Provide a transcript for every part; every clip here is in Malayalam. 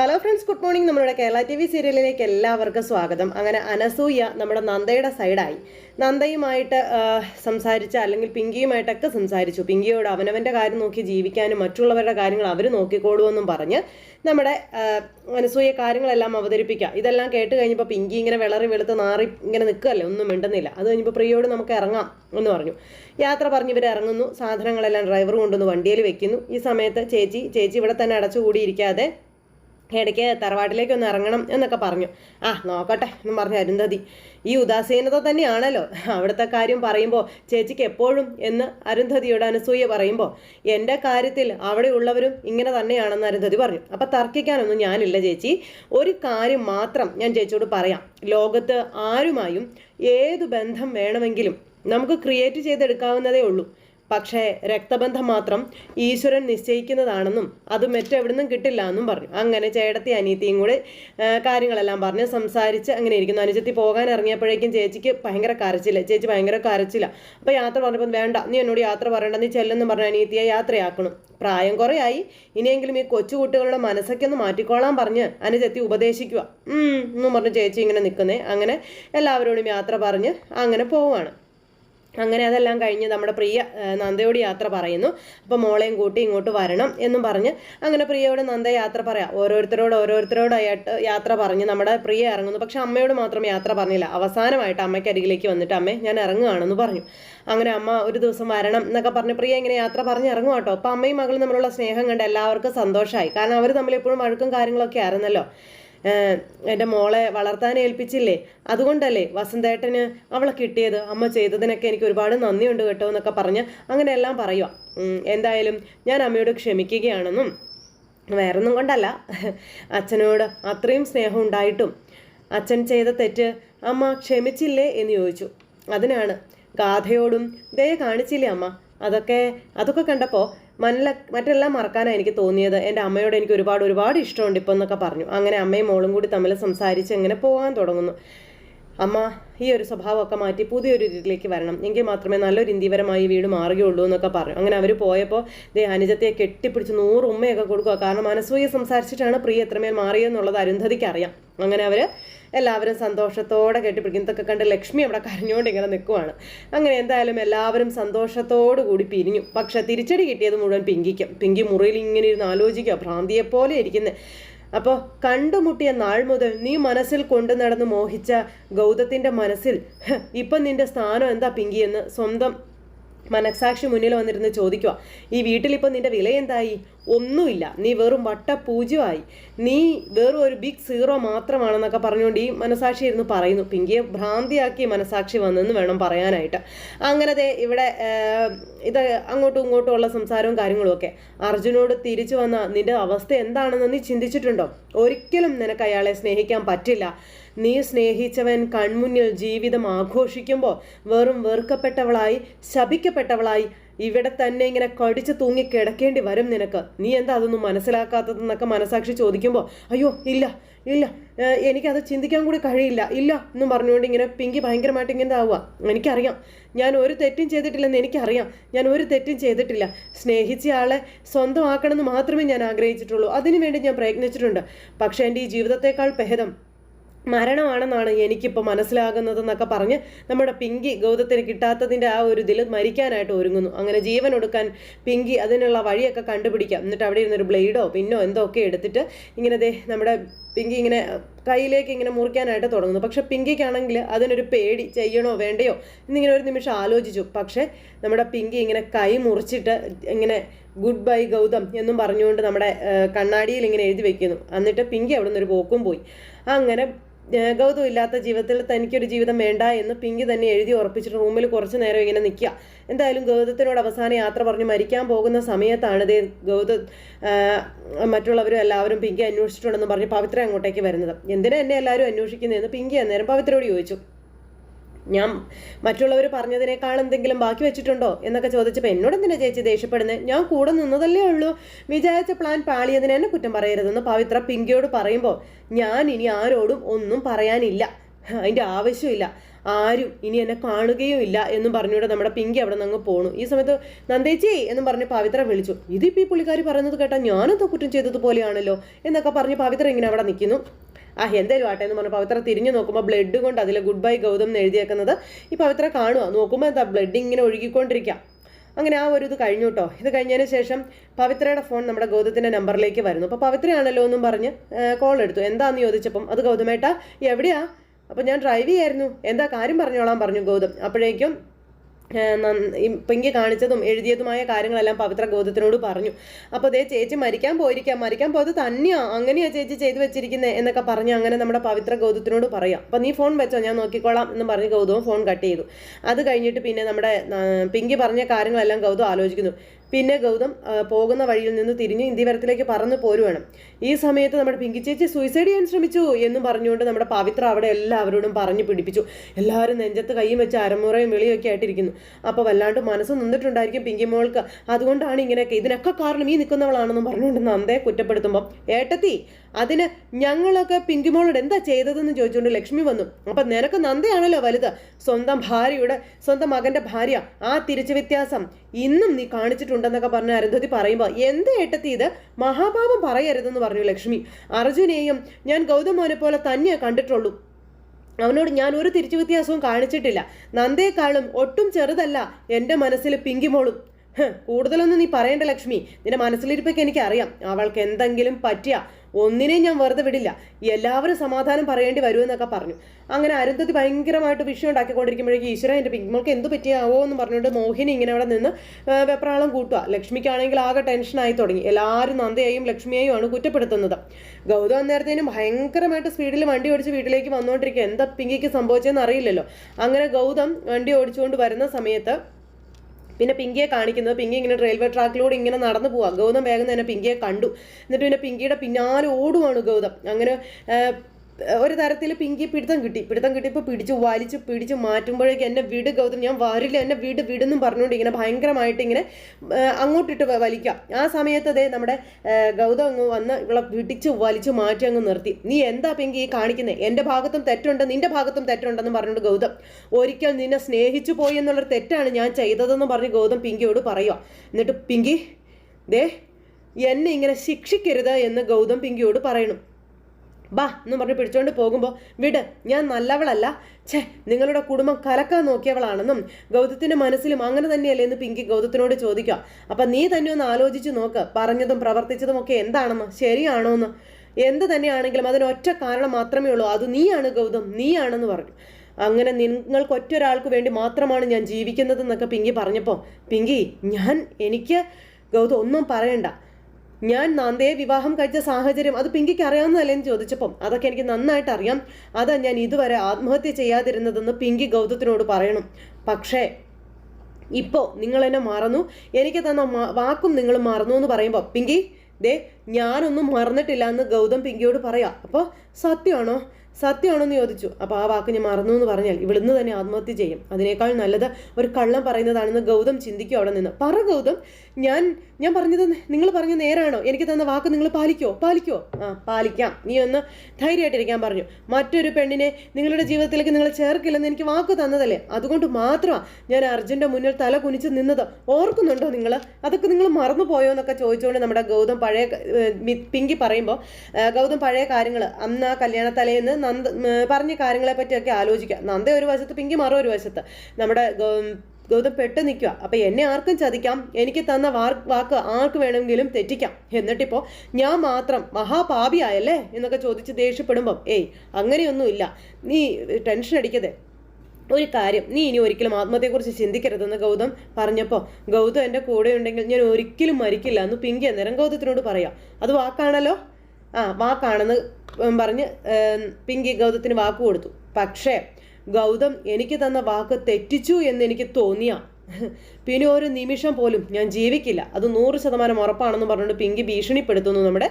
ഹലോ ഫ്രണ്ട്സ് ഗുഡ് മോർണിംഗ് നമ്മുടെ കേരള ടി വി സീരിയലിലേക്ക് എല്ലാവർക്കും സ്വാഗതം. അങ്ങനെ അനസൂയ നമ്മുടെ നന്ദയുടെ സൈഡായി നന്ദയുമായിട്ട് സംസാരിച്ച അല്ലെങ്കിൽ പിങ്കിയുമായിട്ടൊക്കെ സംസാരിച്ചു. പിങ്കിയോട് അവനവന്റെ കാര്യം നോക്കി ജീവിക്കാനും മറ്റുള്ളവരുടെ കാര്യങ്ങൾ അവർ നോക്കിക്കോളുമെന്നും പറഞ്ഞ് നമ്മുടെ അനസൂയ കാര്യങ്ങളെല്ലാം അവതരിപ്പിക്കുക ഇതെല്ലാം കേട്ട് കഴിഞ്ഞപ്പോൾ പിങ്കി ഇങ്ങനെ വിളറി വെളുത്ത് നാറി ഇങ്ങനെ നിൽക്കുകയല്ലേ? ഒന്നും മിണ്ടുന്നില്ല. അത് കഴിഞ്ഞപ്പോൾ പ്രിയോട് നമുക്ക് ഇറങ്ങാം എന്ന് പറഞ്ഞു. യാത്ര പറഞ്ഞ് ഇവർ ഇറങ്ങുന്നു. സാധനങ്ങളെല്ലാം ഡ്രൈവർ കൊണ്ടുവന്ന് വണ്ടിയിൽ വെക്കുന്നു. ഈ സമയത്ത് ചേച്ചി ചേച്ചി ഇവിടെ തന്നെ അടച്ചുകൂടിയിരിക്കാതെ ഇടയ്ക്ക് തറവാട്ടിലേക്ക് ഒന്ന് ഇറങ്ങണം എന്നൊക്കെ പറഞ്ഞു. ആ നോക്കട്ടെ എന്ന് പറഞ്ഞു അരുന്ധതി. ഈ ഉദാസീനത തന്നെയാണല്ലോ. അവിടുത്തെ കാര്യം പറയുമ്പോൾ ചേച്ചിക്ക് എപ്പോഴും എന്ന് അരുന്ധതിയോട് അനസൂയ പറയുമ്പോൾ എന്റെ കാര്യത്തിൽ അവിടെ ഉള്ളവരും ഇങ്ങനെ തന്നെയാണെന്ന് അരുന്ധതി പറഞ്ഞു. അപ്പം തർക്കിക്കാനൊന്നും ഞാനില്ല ചേച്ചി. ഒരു കാര്യം മാത്രം ഞാൻ ചേച്ചിയോട് പറയാം. ലോകത്ത് ആരുമായും ഏതു ബന്ധം വേണമെങ്കിലും നമുക്ക് ക്രിയേറ്റ് ചെയ്തെടുക്കാവുന്നതേ ഉള്ളൂ. പക്ഷേ രക്തബന്ധം മാത്രം ഈശ്വരൻ നിശ്ചയിക്കുന്നതാണെന്നും അത് മറ്റെവിടുന്നും കിട്ടില്ല എന്നും പറഞ്ഞു. അങ്ങനെ ചേട്ടത്തി അനീത്തിയും കൂടി കാര്യങ്ങളെല്ലാം പറഞ്ഞ് സംസാരിച്ച് അങ്ങനെ ഇരിക്കുന്നു. അനുജത്തി പോകാൻ ഇറങ്ങിയപ്പോഴേക്കും ചേച്ചിക്ക് ഭയങ്കര കരച്ചില്ല ചേച്ചി ഭയങ്കര കരച്ചില്ല അപ്പോൾ യാത്ര പറഞ്ഞപ്പോൾ വേണ്ട നീ എന്നോട് യാത്ര പറയണ്ട നീ ചെല്ലെന്ന് പറഞ്ഞ അനീത്തിയെ യാത്രയാക്കണം. പ്രായം കുറേയായി. ഇനിയെങ്കിലും ഈ കൊച്ചുകുട്ടികളുടെ മനസ്സൊക്കെ ഒന്ന് മാറ്റിക്കോളാൻ പറഞ്ഞ് അനുജത്തി ഉപദേശിക്കുക എന്നും പറഞ്ഞ് ചേച്ചി ഇങ്ങനെ നിൽക്കുന്നേ അങ്ങനെ എല്ലാവരോടും യാത്ര പറഞ്ഞ് അങ്ങനെ പോവുകയാണ് അങ്ങനെ അതെല്ലാം കഴിഞ്ഞ് നമ്മുടെ പ്രിയ നന്ദയോട് യാത്ര പറയുന്നു. അപ്പോൾ മോളെയും കൂട്ടി ഇങ്ങോട്ട് വരണം എന്നും പറഞ്ഞ് അങ്ങനെ പ്രിയയോട് നന്ദ യാത്ര പറയാം. ഓരോരുത്തരോട് ഓരോരുത്തരോടായിട്ട് യാത്ര പറഞ്ഞ് നമ്മുടെ പ്രിയ ഇറങ്ങുന്നു. പക്ഷെ അമ്മയോട് മാത്രം യാത്ര പറഞ്ഞില്ല. അവസാനമായിട്ട് അമ്മയ്ക്ക് അരികിലേക്ക് വന്നിട്ട് അമ്മേ ഞാൻ ഇറങ്ങുകയാണെന്ന് പറഞ്ഞു. അങ്ങനെ അമ്മ ഒരു ദിവസം വരണം എന്നൊക്കെ പറഞ്ഞ് പ്രിയ ഇങ്ങനെ യാത്ര പറഞ്ഞ് ഇറങ്ങും കേട്ടോ അപ്പോൾ അമ്മയും മകളും തമ്മിലുള്ള സ്നേഹം കണ്ട് എല്ലാവർക്കും സന്തോഷമായി കാരണം അവർ തമ്മിൽ എപ്പോഴും വഴക്കും കാര്യങ്ങളൊക്കെ ആയിരുന്നല്ലോ. എന്റെ മോളെ വളർത്താൻ ഏൽപ്പിച്ചില്ലേ? അതുകൊണ്ടല്ലേ വസന്തേട്ടന് അവളെ കിട്ടിയത്? അമ്മ ചെയ്തതിനൊക്കെ എനിക്ക് ഒരുപാട് നന്ദിയുണ്ട് കേട്ടോ എന്നൊക്കെ പറഞ്ഞ് അങ്ങനെ എല്ലാം പറയുക എന്തായാലും ഞാൻ അമ്മയോട് ക്ഷമിക്കുകയാണെന്നും വേറൊന്നും കൊണ്ടല്ല. അച്ഛനോട് അത്രയും സ്നേഹം ഉണ്ടായിട്ടും അച്ഛൻ ചെയ്ത തെറ്റ് അമ്മ ക്ഷമിച്ചില്ലേ എന്ന് ചോദിച്ചു. അതിനാണ് ഗാഥയോടും ദയ കാണിച്ചില്ലേ അമ്മ? അതൊക്കെ അതൊക്കെ കണ്ടപ്പോൾ മല്ല മറ്റെല്ലാം മറക്കാനാണ് എനിക്ക് തോന്നിയത്. എന്റെ അമ്മയോട് എനിക്ക് ഒരുപാട് ഒരുപാട് ഇഷ്ടമുണ്ട് ഇപ്പം എന്നൊക്കെ പറഞ്ഞു. അങ്ങനെ അമ്മയും മോളും കൂടി തമ്മിൽ സംസാരിച്ച് ഇങ്ങനെ പോകാൻ തുടങ്ങുന്നു. അമ്മ ഈ ഒരു സ്വഭാവമൊക്കെ മാറ്റി പുതിയൊരു രീതിയിലേക്ക് വരണം. എങ്കിൽ മാത്രമേ നല്ലൊരു ഇന്ത്യപരമായി വീട് മാറുകയുള്ളൂ എന്നൊക്കെ പറഞ്ഞു. അങ്ങനെ അവർ പോയപ്പോൾ ദേ അനുജത്തെ കെട്ടിപ്പിടിച്ച് നൂറ് ഉമ്മയൊക്കെ കൊടുക്കുക. കാരണം മനസ്സൂയെ സംസാരിച്ചിട്ടാണ് പ്രിയ എത്രമേൽ മാറിയെന്നുള്ളത് അരുന്ധതിക്ക് അറിയാം. അങ്ങനെ അവർ എല്ലാവരും സന്തോഷത്തോടെ കെട്ടിപ്പിടിക്കും. ഇതൊക്കെ കണ്ട് ലക്ഷ്മി അവിടെ കരഞ്ഞുകൊണ്ട് ഇങ്ങനെ നിൽക്കുവാണ് അങ്ങനെ എന്തായാലും എല്ലാവരും സന്തോഷത്തോടു കൂടി പിരിഞ്ഞു. പക്ഷെ തിരിച്ചടി കിട്ടിയത് മുഴുവൻ പിങ്കിക്കും. പിങ്കി മുറിയിൽ ഇങ്ങനെ ഇരുന്ന് ആലോചിക്കുക. ഭ്രാന്തിയെപ്പോലെ ഇരിക്കുന്നത് അപ്പോൾ കണ്ടുമുട്ടിയ നാൾ മുതൽ നീ മനസ്സിൽ കൊണ്ടു നടന്ന് മോഹിച്ച ഗൗതത്തിന്റെ മനസ്സിൽ "ഹ്, ഇപ്പം നിന്റെ സ്ഥാനം എന്താ പിങ്കി എന്ന് സ്വന്തം മനസാക്ഷി മുന്നിൽ വന്നിരുന്ന് ചോദിക്കുക. ഈ വീട്ടിലിപ്പോൾ നിന്റെ വില എന്തായി ഒന്നുമില്ല. നീ വെറും വട്ട പൂജ്യമായി നീ വെറും ഒരു ബിഗ് സീറോ മാത്രമാണെന്നൊക്കെ പറഞ്ഞുകൊണ്ട് ഈ മനസാക്ഷി ഇരുന്ന് പറയുന്നു. പിങ്കിയെ ഭ്രാന്തിയാക്കി മനസാക്ഷി വന്നെന്ന് വേണം പറയാനായിട്ട്. അങ്ങനത്തെ ഇവിടെ ഇത് അങ്ങോട്ടും ഇങ്ങോട്ടും ഉള്ള സംസാരവും കാര്യങ്ങളും ഒക്കെ. അർജുനോട് തിരിച്ചു വന്ന നിന്റെ അവസ്ഥ എന്താണെന്ന് നീ ചിന്തിച്ചിട്ടുണ്ടോ? ഒരിക്കലും നിനക്ക് അയാളെ സ്നേഹിക്കാൻ പറ്റില്ല. നീ സ്നേഹിച്ചവൻ കൺമുന്നിൽ ജീവിതം ആഘോഷിക്കുമ്പോൾ വെറും വെറുക്കപ്പെട്ടവളായി ശപിക്കപ്പെട്ടവളായി ഇവിടെ തന്നെ ഇങ്ങനെ കടിച്ച് തൂങ്ങി കിടക്കേണ്ടി വരും നിനക്ക്. നീ എന്താ അതൊന്നും മനസ്സിലാക്കാത്തതെന്നൊക്കെ മനസാക്ഷി ചോദിക്കുമ്പോൾ അയ്യോ ഇല്ല ഇല്ല എനിക്കത് ചിന്തിക്കാൻ കൂടി കഴിയില്ല ഇല്ല എന്നും പറഞ്ഞുകൊണ്ട് ഇങ്ങനെ പിങ്കി ഭയങ്കരമായിട്ട് ഇങ്ങനെ ആവുക എനിക്കറിയാം ഞാൻ ഒരു തെറ്റും ചെയ്തിട്ടില്ലെന്ന് എനിക്കറിയാം ഞാൻ ഒരു തെറ്റും ചെയ്തിട്ടില്ല. സ്നേഹിച്ച ആളെ സ്വന്തമാക്കണമെന്ന് മാത്രമേ ഞാൻ ആഗ്രഹിച്ചിട്ടുള്ളൂ. അതിനുവേണ്ടി ഞാൻ പ്രയത്നിച്ചിട്ടുണ്ട്. പക്ഷേ എന്റെ ഈ ജീവിതത്തെക്കാൾ ഭേദം മരണമാണെന്നാണ് എനിക്കിപ്പോൾ മനസ്സിലാകുന്നതെന്നൊക്കെ പറഞ്ഞ് നമ്മുടെ പിങ്കി ഗൗതത്തിന് കിട്ടാത്തതിന്റെ ആ ഒരു ഇതിൽ മരിക്കാനായിട്ട് ഒരുങ്ങുന്നു. അങ്ങനെ ജീവൻ ഒടുക്കാൻ പിങ്കി അതിനുള്ള വഴിയൊക്കെ കണ്ടുപിടിക്കാം. എന്നിട്ട് അവിടെ ഇരുന്നൊരു ബ്ലേഡോ പിന്നോ എന്തോ ഒക്കെ എടുത്തിട്ട് ഇങ്ങനെ നമ്മുടെ പിങ്കി ഇങ്ങനെ കയ്യിലേക്ക് ഇങ്ങനെ മുറിക്കാനായിട്ട് തുടങ്ങുന്നു. പക്ഷെ പിങ്കിക്കാണെങ്കിൽ അതിനൊരു പേടി ചെയ്യണോ വേണ്ടയോ എന്നിങ്ങനെ ഒരു നിമിഷം ആലോചിച്ചു. പക്ഷേ നമ്മുടെ പിങ്കി ഇങ്ങനെ കൈ മുറിച്ചിട്ട് ഇങ്ങനെ ഗുഡ് ബൈ ഗൗതം എന്നും പറഞ്ഞുകൊണ്ട് നമ്മുടെ കണ്ണാടിയിൽ ഇങ്ങനെ എഴുതി വെക്കുന്നു. എന്നിട്ട് പിങ്കി അവിടെ നിന്നൊരു പോക്കും പോയി. അങ്ങനെ ഗൗതം ഇല്ലാത്ത ജീവിതത്തിൽ തനിക്കൊരു ജീവിതം വേണ്ട എന്ന് പിങ്കി തന്നെ എഴുതി ഉറപ്പിച്ചിട്ട് റൂമിൽ കുറച്ച് നേരം ഇങ്ങനെ നിൽക്കുക. എന്തായാലും ഗൗതത്തിനോട് അവസാന യാത്ര പറഞ്ഞ് മരിക്കാൻ പോകുന്ന സമയത്താണ് ഇതേ ഗൗത മറ്റുള്ളവരും എല്ലാവരും പിങ്കി അന്വേഷിച്ചിട്ടുണ്ടെന്ന് പറഞ്ഞ് പവിത്ര അങ്ങോട്ടേക്ക് വരുന്നത്. എന്തിനാ എന്നെ എല്ലാവരും അന്വേഷിക്കുന്നതെന്ന് പിങ്കി അന്നേരം പവിത്രയോട് ചോദിച്ചു. ഞാൻ മറ്റുള്ളവർ പറഞ്ഞതിനേക്കാൾ എന്തെങ്കിലും ബാക്കി വെച്ചിട്ടുണ്ടോ എന്നൊക്കെ ചോദിച്ചപ്പോൾ എന്നോട് എന്തിനാ ചേച്ചി ദേഷ്യപ്പെടുന്നത് ഞാൻ കൂടെ നിന്നതല്ലേ ഉള്ളൂ. വിചാരിച്ച പ്ലാൻ പാളിയതിന് എന്നെ കുറ്റം പറയരുതെന്ന് പവിത്ര പിങ്കിയോട് പറയുമ്പോൾ ഞാൻ ഇനി ആരോടും ഒന്നും പറയാനില്ല. അതിന്റെ ആവശ്യമില്ല. ആരും ഇനി എന്നെ കാണുകയും ഇല്ല എന്നും പറഞ്ഞുകൊണ്ട് നമ്മുടെ പിങ്കി അവിടെ നിന്ന് അങ്ങ് പോണു. ഈ സമയത്ത് നന്ദേച്ചി എന്നും പറഞ്ഞ് പവിത്ര വിളിച്ചു. ഇതിപ്പോൾ ഈ പുള്ളിക്കാരി പറയുന്നത് കേട്ടാൽ ഞാനെന്തോ കുറ്റം ചെയ്തതുപോലെയാണല്ലോ എന്നൊക്കെ പറഞ്ഞ് പവിത്ര ഇങ്ങനെ അവിടെ നിൽക്കുന്നു ആ എന്തായാലും ആട്ടെ എന്ന് പറഞ്ഞ പവിത്ര തിരിഞ്ഞു നോക്കുമ്പോൾ ബ്ലഡ് കൊണ്ട് അതിൽ ഗുഡ് ബൈ ഗൗതം എന്ന് എഴുതിയേക്കുന്നത്. ഈ പവിത്ര കാണുക നോക്കുമ്പോൾ എന്താ ബ്ലഡ് ഇങ്ങനെ ഒഴുകിക്കൊണ്ടിരിക്കുക അങ്ങനെ ആ ഒരു ഇത് കഴിഞ്ഞു കേട്ടോ. ഇത് കഴിഞ്ഞതിന് ശേഷം പവിത്രയുടെ ഫോൺ നമ്മുടെ ഗൗതത്തിന്റെ നമ്പറിലേക്ക് വരുന്നു. അപ്പോൾ പവിത്രയാണല്ലോ എന്നും പറഞ്ഞ് കോൾ എടുത്തു. എന്താന്ന് ചോദിച്ചപ്പം അത് ഗൗതമേട്ടാ എവിടെയാ? അപ്പോൾ ഞാൻ ഡ്രൈവ് ചെയ്യായിരുന്നു. എന്താ കാര്യം പറഞ്ഞോളാൻ പറഞ്ഞു ഗൗതം. അപ്പോഴേക്കും പിങ്കി കാണിച്ചതും എഴുതിയതുമായ കാര്യങ്ങളെല്ലാം പവിത്ര ഗോതത്തിനോട് പറഞ്ഞു. അപ്പോൾ അതേ ചേച്ചി മരിക്കാൻ പോയിരിക്കാം മരിക്കാൻ പോയത് തന്നെയാ അങ്ങനെയാ ചേച്ചി ചെയ്തു വെച്ചിരിക്കുന്നത് എന്നൊക്കെ പറഞ്ഞ് അങ്ങനെ നമ്മുടെ പവിത്ര ഗോതത്തിനോട് പറയാം. അപ്പം നീ ഫോൺ വെച്ചോ ഞാൻ നോക്കിക്കോളാം എന്ന് പറഞ്ഞ് ഗൗതവും ഫോൺ കട്ട് ചെയ്തു. അത് കഴിഞ്ഞിട്ട് പിന്നെ നമ്മുടെ പിങ്കി പറഞ്ഞ കാര്യങ്ങളെല്ലാം ഗൗതം ആലോചിക്കുന്നു. പിന്നെ ഗൗതം പോകുന്ന വഴിയിൽ നിന്ന് തിരിഞ്ഞ് ഇന്ത്യവരത്തിലേക്ക് പറന്നു പോരുവാണ്. ഈ സമയത്ത് നമ്മുടെ പിങ്കി ചേച്ചി സൂയിസൈഡ് ചെയ്യാൻ ശ്രമിച്ചു എന്ന് പറഞ്ഞുകൊണ്ട് നമ്മുടെ പവിത്ര അവിടെ എല്ലാവരോടും പറഞ്ഞു പിടിപ്പിച്ചു. എല്ലാവരും നെഞ്ചത്ത് കൈയും വെച്ച് അരമുറയും വെളിയൊക്കെ ആയിട്ടിരിക്കുന്നു. അപ്പോൾ വല്ലാണ്ട് മനസ്സ് നിന്നിട്ടുണ്ടായിരിക്കും പിങ്കി മോൾക്ക്. അതുകൊണ്ടാണ് ഇങ്ങനെയൊക്കെ. ഇതിനൊക്കെ കാരണം ഈ നിൽക്കുന്നവളാണെന്നും പറഞ്ഞുകൊണ്ട് നന്ദയെ കുറ്റപ്പെടുത്തുമ്പം ഏട്ടത്തി അതിന് ഞങ്ങളൊക്കെ പിങ്കിമോളോട് എന്താ ചെയ്തതെന്ന് ചോദിച്ചുകൊണ്ട് ലക്ഷ്മി വന്നു. അപ്പം നിനക്ക് നന്ദയാണല്ലോ വലുത്. സ്വന്തം ഭാര്യയുടെ സ്വന്തം മകന്റെ ഭാര്യ ആ തിരിച്ചു വ്യത്യാസം ഇന്നും നീ കാണിച്ചിട്ടുണ്ടെന്നൊക്കെ പറഞ്ഞ അരുന്ധതി പറയുമ്പോൾ എന്ത് ഏട്ടത്തി ഇത്? മഹാഭാവം പറയരുതെന്ന് പറഞ്ഞു ലക്ഷ്മി. അർജുനെയും ഞാൻ ഗൗതമോനെ പോലെ തന്നെയേ കണ്ടിട്ടുള്ളൂ. അവനോട് ഞാൻ ഒരു തിരിച്ചു വ്യത്യാസവും കാണിച്ചിട്ടില്ല. നന്ദേക്കാളും ഒട്ടും ചെറുതല്ല എന്റെ മനസ്സിൽ പിങ്കിമോളും കൂടുതലൊന്നും നീ പറയണ്ട ലക്ഷ്മി. നിന്റെ മനസ്സിലിരിപ്പൊക്കെ എനിക്കറിയാം. അവൾക്ക് എന്തെങ്കിലും പറ്റിയ ഒന്നിനെയും ഞാൻ വെറുതെ വിടില്ല. എല്ലാവരും സമാധാനം പറയേണ്ടി വരുമെന്നൊക്കെ പറഞ്ഞു. അങ്ങനെ അരുന്ധതി ഭയങ്കരമായിട്ട് വിഷയം ഉണ്ടാക്കിക്കൊണ്ടിരിക്കുമ്പോഴേക്കും ഈശ്വര എന്റെ പിഗ്മോൾക്ക് എന്ത് പറ്റിയാവോ എന്ന് പറഞ്ഞുകൊണ്ട് മോഹിനി ഇങ്ങനെ അവിടെ നിന്ന് വെപ്രാളം കൂട്ടുക. ലക്ഷ്മിക്കാണെങ്കിൽ ആകെ ടെൻഷനായി തുടങ്ങി. എല്ലാവരും നന്ദയെയും ലക്ഷ്മിയെയും ആണ് കുറ്റപ്പെടുത്തുന്നത്. ഗൗതം അന്നേരത്തേനും ഭയങ്കരമായിട്ട് സ്പീഡിൽ വണ്ടി ഓടിച്ച് വീട്ടിലേക്ക് വന്നുകൊണ്ടിരിക്കുക എന്താ പിങ്കിക്ക് സംഭവിച്ചതെന്ന് അറിയില്ലല്ലോ. അങ്ങനെ ഗൗതം വണ്ടി ഓടിച്ചുകൊണ്ട് വരുന്ന സമയത്ത് പിന്നെ പിങ്കിയെ കാണിക്കുന്നത് പിങ്കി ഇങ്ങനെ റെയിൽവേ ട്രാക്കിലൂടെ ഇങ്ങനെ നടന്നു പോവാ. ഗൗതം വേഗം തന്നെ പിങ്കിയെ കണ്ടു. എന്നിട്ട് പിന്നെ പിങ്കിയുടെ പിന്നാലെ ഓടുവാണ് ഗൗതം. അങ്ങനെ ഒരു തരത്തിൽ പിങ്കി പിടുത്തം കിട്ടി. പിടുത്തം കിട്ടിയപ്പോൾ പിടിച്ച് വലിച്ചു പിടിച്ച് മാറ്റുമ്പോഴേക്കും എന്നെ വീട് ഗൗതം. ഞാൻ വരില്ല എന്നെ വീട് വീടെന്നും പറഞ്ഞുകൊണ്ട് ഇങ്ങനെ ഭയങ്കരമായിട്ട് ഇങ്ങനെ അങ്ങോട്ടിട്ട് വലിക്കാം. ആ സമയത്ത് അതേ നമ്മുടെ ഗൗതം അങ്ങ് വന്ന് ഇവളെ പിടിച്ച് വലിച്ച് മാറ്റി അങ്ങ് നിർത്തി. നീ എന്താ പിങ്കി കാണിക്കുന്നത് എന്റെ ഭാഗത്തും തെറ്റുണ്ട് നിന്റെ ഭാഗത്തും തെറ്റുണ്ടെന്ന് പറഞ്ഞുകൊണ്ട് ഗൗതം. ഒരിക്കൽ നിന്നെ സ്നേഹിച്ചു പോയി എന്നുള്ളൊരു തെറ്റാണ് ഞാൻ ചെയ്തതെന്ന് പറഞ്ഞ് ഗൗതം പിങ്കിയോട് പറയുക എന്നിട്ട് പിങ്കി ദേ എന്നെ ഇങ്ങനെ ശിക്ഷിക്കരുത് എന്ന് ഗൗതം പിങ്കിയോട് പറയണം. ബാ എന്ന് പറഞ്ഞ് പിടിച്ചോണ്ട് പോകുമ്പോൾ വിട് ഞാൻ നല്ലവളല്ല. ഛേ നിങ്ങളുടെ കുടുംബം കലക്കാൻ നോക്കിയവളാണെന്നും ഗൗതത്തിന്റെ മനസ്സിലും അങ്ങനെ തന്നെയല്ലേ എന്ന് പിങ്കി ഗൗതത്തിനോട് ചോദിക്കാം അപ്പം നീ തന്നെ ഒന്ന് ആലോചിച്ച് നോക്ക് പറഞ്ഞതും പ്രവർത്തിച്ചതും ഒക്കെ എന്താണെന്ന് ശരിയാണോ എന്ന് എന്ത് തന്നെയാണെങ്കിലും അതിനൊറ്റ കാരണം മാത്രമേ ഉള്ളൂ. അത് നീയാണ് ഗൗതം നീയാണെന്ന് പറഞ്ഞു. അങ്ങനെ നിങ്ങൾക്ക് ഒറ്റൊരാൾക്ക് വേണ്ടി മാത്രമാണ് ഞാൻ ജീവിക്കുന്നതെന്നൊക്കെ പിങ്കി പറഞ്ഞപ്പോൾ പിങ്കി ഞാൻ എനിക്ക് ഗൗതം ഒന്നും പറയണ്ട. ഞാൻ നന്ദയെ വിവാഹം കഴിച്ച സാഹചര്യം അത് പിങ്കിക്ക് അറിയാവുന്നതല്ലേ എന്ന് ചോദിച്ചപ്പം അതൊക്കെ എനിക്ക് നന്നായിട്ട് അറിയാം. അതാ ഞാൻ ഇതുവരെ ആത്മഹത്യ ചെയ്യാതിരുന്നതെന്ന് പിങ്കി ഗൗതത്തിനോട് പറയണം. പക്ഷേ ഇപ്പോൾ നിങ്ങൾ എന്നെ മറന്നു. എനിക്ക് തന്ന വാക്കും നിങ്ങൾ മറന്നു എന്ന് പറയുമ്പോൾ പിങ്കി ദേ ഞാനൊന്നും മറന്നിട്ടില്ല എന്ന് ഗൗതം പിങ്കിയോട് പറയാം. അപ്പോൾ സത്യമാണോ? സത്യമാണെന്ന് ചോദിച്ചു. അപ്പോൾ ആ വാക്ക് ഞാൻ മറന്നു എന്ന് പറഞ്ഞാൽ ഇവിടുന്ന് തന്നെ ആത്മഹത്യ ചെയ്യും. അതിനേക്കാൾ നല്ലത് ഒരു കള്ളം പറയുന്നതാണെന്ന് ഗൗതം ചിന്തിക്കും അവിടെ നിന്ന്. പറ ഗൗതം ഞാൻ ഞാൻ പറഞ്ഞത് നിങ്ങൾ പറഞ്ഞ നേരാണോ? എനിക്ക് തന്ന വാക്ക് നിങ്ങൾ പാലിക്കോ? പാലിക്കോ? ആ പാലിക്കാം. നീ ഒന്ന് ധൈര്യമായിട്ടിരിക്കാൻ പറഞ്ഞു. മറ്റൊരു പെണ്ണിനെ നിങ്ങളുടെ ജീവിതത്തിലേക്ക് നിങ്ങൾ ചേർക്കില്ലെന്ന് എനിക്ക് വാക്ക് തന്നതല്ലേ? അതുകൊണ്ട് മാത്രമാണ് ഞാൻ അർജുന്റെ മുന്നിൽ തല കുനിച്ച് നിന്നത്. ഓർക്കുന്നുണ്ടോ നിങ്ങൾ? അതൊക്കെ നിങ്ങൾ മറന്നു പോയോ എന്നൊക്കെ ചോദിച്ചുകൊണ്ട് നമ്മുടെ ഗൗതം പഴയ പിങ്കി പറയുമ്പോൾ ഗൗതം പഴയ കാര്യങ്ങൾ അന്ന് ആ കല്യാണ തലേന്ന് നന്ദ പറഞ്ഞ കാര്യങ്ങളെ പറ്റിയൊക്കെ ആലോചിക്കുക നന്ദ ഒരു വശത്ത് പിങ്കി മറോ ഒരു വശത്ത്. നമ്മുടെ ഗൗതം പെട്ട് നിൽക്കുക അപ്പം എന്നെ ആർക്കും ചതിക്കാം. എനിക്ക് തന്ന വാക്ക് ആർക്ക് വേണമെങ്കിലും തെറ്റിക്കാം. എന്നിട്ടിപ്പോൾ ഞാൻ മാത്രം മഹാപാപിയായല്ലേ? എന്നൊക്കെ ചോദിച്ച് ദേഷ്യപ്പെടുമ്പം ഏയ് അങ്ങനെയൊന്നുമില്ല. നീ ടെൻഷൻ അടിക്കതേ ഒരു കാര്യം നീ ഇനി ഒരിക്കലും ആത്മഹത്യയെക്കുറിച്ച് ചിന്തിക്കരുതെന്ന് ഗൗതം പറഞ്ഞപ്പോൾ ഗൗതം എന്റെ കൂടെ ഉണ്ടെങ്കിൽ ഞാൻ ഒരിക്കലും മരിക്കില്ല എന്ന് പിങ്കി അന്നേരം ഗൗതത്തിനോട് പറയാം. അത് വാക്കാണല്ലോ? ആ വാക്കാണെന്ന് പറഞ്ഞ് പിങ്കി ഗൗതത്തിന് വാക്ക് കൊടുത്തു. പക്ഷേ ഗൗതം എനിക്ക് തന്ന വാക്ക് തെറ്റിച്ചു എന്ന് എനിക്ക് തോന്നിയ. പിന്നെ ഒരു നിമിഷം പോലും ഞാൻ ജീവിക്കില്ല. അത് നൂറ് ശതമാനം ഉറപ്പാണെന്ന് പറഞ്ഞുകൊണ്ട് പിങ്കി ഭീഷണിപ്പെടുത്തുന്നു നമ്മുടെ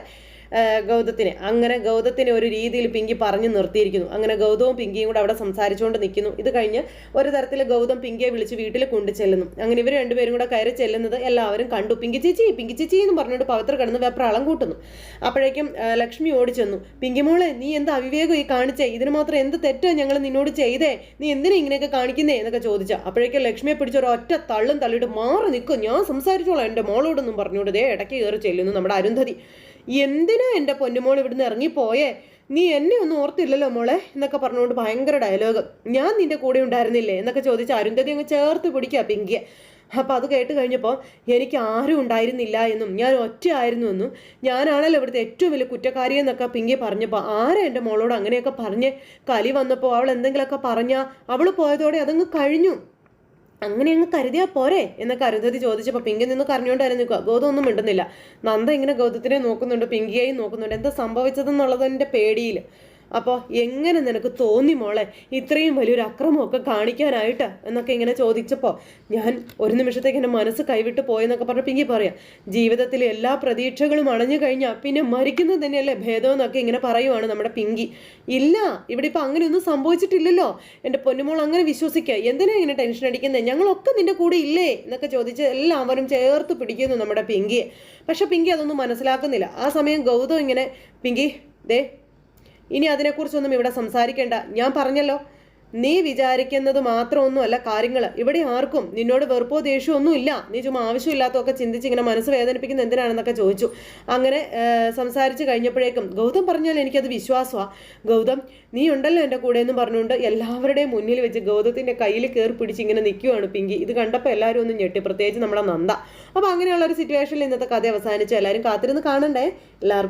ഗൗതത്തിനെ. അങ്ങനെ ഗൗതത്തിനെ ഒരു രീതിയിൽ പിങ്കി പറഞ്ഞു നിർത്തിയിരിക്കുന്നു. അങ്ങനെ ഗൗതവും പിങ്കിയും കൂടെ അവിടെ സംസാരിച്ചുകൊണ്ട് നിൽക്കുന്നു. ഇത് കഴിഞ്ഞ് ഒരു തരത്തിൽ ഗൗതം പിങ്കിയെ വിളിച്ച് വീട്ടിൽ കൊണ്ടു ചെല്ലുന്നു. അങ്ങനെ ഇവർ രണ്ടുപേരും കൂടെ കയറി ചെല്ലുന്നത് എല്ലാവരും കണ്ടു. പിങ്കി ചേച്ചി പിങ്കി ചേച്ചി എന്ന് പറഞ്ഞുകൊണ്ട് പവിത്ര കിടന്ന് വെപ്രാളം കൂട്ടുന്നു. അപ്പോഴേക്കും ലക്ഷ്മി ഓടിച്ചെന്നു ചെന്നു. പിങ്കി മോളെ നീ എന്താ അവിവേകം ഈ കാണിച്ചേ? ഇതിന് മാത്രം എന്ത് തെറ്റാ ഞങ്ങൾ നിന്നോട് ചെയ്തേ? നീ എന്തിനാ ഇങ്ങനെയൊക്കെ കാണിക്കുന്നേ? എന്നൊക്കെ ചോദിച്ചു. അപ്പോഴേക്കും ലക്ഷ്മിയെ പിടിച്ചൊരു ഒറ്റ തള്ളും തള്ളിയിട്ട് മാറി നിൽക്കും. ഞാൻ സംസാരിച്ചോളാം എന്റെ മോളോടൊന്നും പറഞ്ഞുകൊണ്ട് ദേ ഇടയ്ക്ക് കയറി ചെല്ലുന്നു നമ്മുടെ അരുന്ധതി. എന്തിനാ എന്റെ പൊന്നുമോൾ ഇവിടുന്ന് ഇറങ്ങിപ്പോയേ? നീ എന്നെ ഒന്നും ഓർത്തില്ലല്ലോ മോളെ? എന്നൊക്കെ പറഞ്ഞുകൊണ്ട് ഭയങ്കര ഡയലോഗ് ഞാൻ നിന്റെ കൂടെ ഉണ്ടായിരുന്നില്ലേ? എന്നൊക്കെ ചോദിച്ച അരുന്ധതി അങ്ങ് ചേർത്ത് പിടിക്കുക പിങ്കിയെ. അപ്പം അത് കേട്ട് കഴിഞ്ഞപ്പോൾ എനിക്ക് ആരും ഉണ്ടായിരുന്നില്ല എന്നും ഞാൻ ഒറ്റയായിരുന്നു എന്നും ഞാനാണല്ലോ ഇവിടുത്തെ ഏറ്റവും വലിയ കുറ്റക്കാരി എന്നൊക്കെ പിങ്കി പറഞ്ഞപ്പോൾ ആരാ എന്റെ മോളോട് അങ്ങനെയൊക്കെ പറഞ്ഞ് കലി വന്നപ്പോൾ അവൾ എന്തെങ്കിലുമൊക്കെ പറഞ്ഞാൽ അവൾ പോയതോടെ അതങ്ങ് കഴിഞ്ഞു. അങ്ങനെ അങ്ങ് കരുതിയാ പോരെ എന്നൊക്കെ അരുന്ധതി ചോദിച്ചപ്പോൾ പിങ്കി നിന്ന് കരഞ്ഞുകൊണ്ട് തന്നെ നിൽക്കുക ഗൗതം ഒന്നും മിണ്ടുന്നില്ല. നന്ദ ഇങ്ങനെ ഗൗതത്തിനെ നോക്കുന്നുണ്ട് പിങ്കിയെയും നോക്കുന്നുണ്ട്. എന്താ സംഭവിച്ചതെന്നുള്ളതിന്റെ പേടിയിൽ അപ്പോൾ എങ്ങനെ നിനക്ക് തോന്നി മോളെ? ഇത്രയും വലിയൊരു അക്രമമൊക്കെ കാണിക്കാനായിട്ട്? എന്നൊക്കെ ഇങ്ങനെ ചോദിച്ചപ്പോൾ ഞാൻ ഒരു നിമിഷത്തേക്ക് എന്റെ മനസ്സ് കൈവിട്ട് പോയെന്നൊക്കെ പറഞ്ഞ പിങ്കി പറയാം. ജീവിതത്തിലെ എല്ലാ പ്രതീക്ഷകളും അണഞ്ഞു കഴിഞ്ഞാൽ പിന്നെ മരിക്കുന്നത് തന്നെയല്ലേ ഭേദം എന്നൊക്കെ ഇങ്ങനെ പറയുവാണ് നമ്മുടെ പിങ്കി. ഇല്ല ഇവിടെ ഇപ്പം അങ്ങനെയൊന്നും സംഭവിച്ചിട്ടില്ലല്ലോ. എന്റെ പൊന്നുമോൾ അങ്ങനെ വിശ്വസിക്കുക എന്തിനാ ഇങ്ങനെ ടെൻഷൻ അടിക്കുന്നത് ഞങ്ങളൊക്കെ നിന്റെ കൂടെ ഇല്ലേ? എന്നൊക്കെ ചോദിച്ച് എല്ലാവരും ചേർത്ത് പിടിക്കുന്നു നമ്മുടെ പിങ്കിയെ. പക്ഷെ പിങ്കി അതൊന്നും മനസ്സിലാക്കുന്നില്ല. ആ സമയം ഗൗതം ഇങ്ങനെ പിങ്കി ദേ ഇനി അതിനെക്കുറിച്ചൊന്നും ഇവിടെ സംസാരിക്കേണ്ട. ഞാൻ പറഞ്ഞല്ലോ നീ വിചാരിക്കുന്നത് മാത്രമൊന്നുമല്ല കാര്യങ്ങൾ ഇവിടെ ആർക്കും നിന്നോട് വെറുപ്പോ ദേഷ്യമോ ഒന്നും ഇല്ല. നീ ചുമ്മാ ആവശ്യമില്ലാത്തതൊക്കെ ചിന്തിച്ച് ഇങ്ങനെ മനസ്സ് വേദനിപ്പിക്കുന്ന എന്തിനാണെന്നൊക്കെ ചോദിച്ചു. അങ്ങനെ സംസാരിച്ച് കഴിഞ്ഞപ്പോഴേക്കും ഗൗതം പറഞ്ഞാൽ എനിക്കത് വിശ്വാസമാണ് ഗൗതം നീ ഉണ്ടല്ലോ എന്റെ കൂടെ എന്ന് പറഞ്ഞുകൊണ്ട് എല്ലാവരുടെയും മുന്നിൽ വെച്ച് ഗൗതത്തിന്റെ കയ്യിൽ കയറി പിടിച്ച് ഇങ്ങനെ നിൽക്കുവാണ് പിങ്കി. ഇത് കണ്ടപ്പോൾ എല്ലാവരും ഒന്ന് ഞെട്ടി. പ്രത്യേകിച്ച് നമ്മുടെ നന്ദ. അപ്പോൾ അങ്ങനെയുള്ള ഒരു സിറ്റുവേഷനിൽ ഇന്നത്തെ കഥ അവസാനിച്ചു. എല്ലാവരും കാത്തിരുന്ന് കാണണ്ടേ? എല്ലാവർക്കും